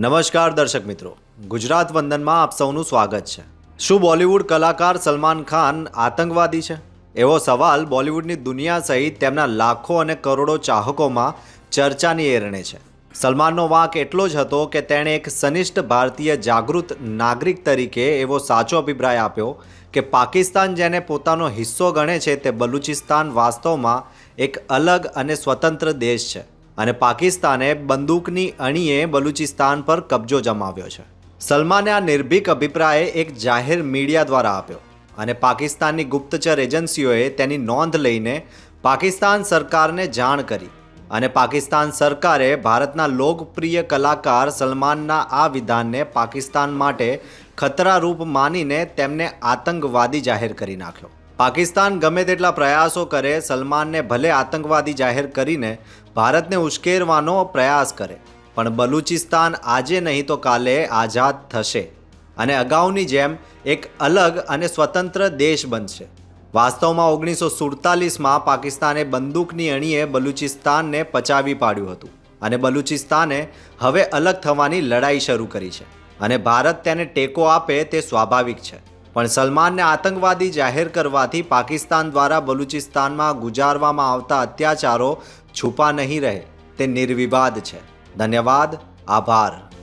નમસ્કાર દર્શક મિત્રો. ગુજરાત વંદનમાં આપ સૌનું સ્વાગત છે. શું બોલિવૂડ કલાકાર સલમાન ખાન આતંકવાદી છે? એવો સવાલ બોલિવૂડની દુનિયા સહિત તેમના લાખો અને કરોડો ચાહકોમાં ચર્ચાની એરણે છે. સલમાનનો વાંક એટલો જ હતો કે તેણે એક સનિષ્ઠ ભારતીય જાગૃત નાગરિક તરીકે એવો સાચો અભિપ્રાય આપ્યો કે પાકિસ્તાન જેને પોતાનો હિસ્સો ગણે છે તે બલુચિસ્તાન વાસ્તવમાં એક અલગ અને સ્વતંત્ર દેશ છે. અને પાકિસ્તાને બંદૂકની અણીએ બલુચિસ્તાન પર કબજો જમાવ્યો છે. સલમાને આ નિર્ભીક અભિપ્રાય એક જાહેર મીડિયા દ્વારા આપ્યો અને પાકિસ્તાનની ગુપ્તચર એજન્સીઓએ તેની નોંધ લઈને પાકિસ્તાન સરકારને જાણ કરી અને પાકિસ્તાન સરકારે ભારતના લોકપ્રિય કલાકાર સલમાનના આ વિધાનને પાકિસ્તાન માટે ખતરારૂપ માનીને તેમને આતંકવાદી જાહેર કરી નાખ્યો. પાકિસ્તાન ગમે તેટલા પ્રયાસો કરે, સલમાનને ભલે આતંકવાદી જાહેર કરીને ભારતને ઉશ્કેરવાનો પ્રયાસ કરે, પણ બલુચિસ્તાન આજે નહીં તો કાલે આઝાદ થશે. અને અગાઉની જેમ એક અલગ અને સ્વતંત્ર દેશ બનશે. વાસ્તવમાં ઓગણીસો સુડતાલીસમાં પાકિસ્તાને બંદૂકની અણીએ બલુચિસ્તાનને પચાવી પાડ્યું હતું. અને બલુચિસ્તાને હવે અલગ થવાની લડાઈ શરૂ કરી છે. અને ભારત તેને ટેકો આપે તે સ્વાભાવિક છે. પણ સલમાનને આતંકવાદી જાહેર કરવાથી પાકિસ્તાન દ્વારા બલુચિસ્તાનમાં ગુજારવામાં આવતા અત્યાચારો છુપા નહીં રહે. તે નિર્વિવાદ છે. ધન્યવાદ. આભાર.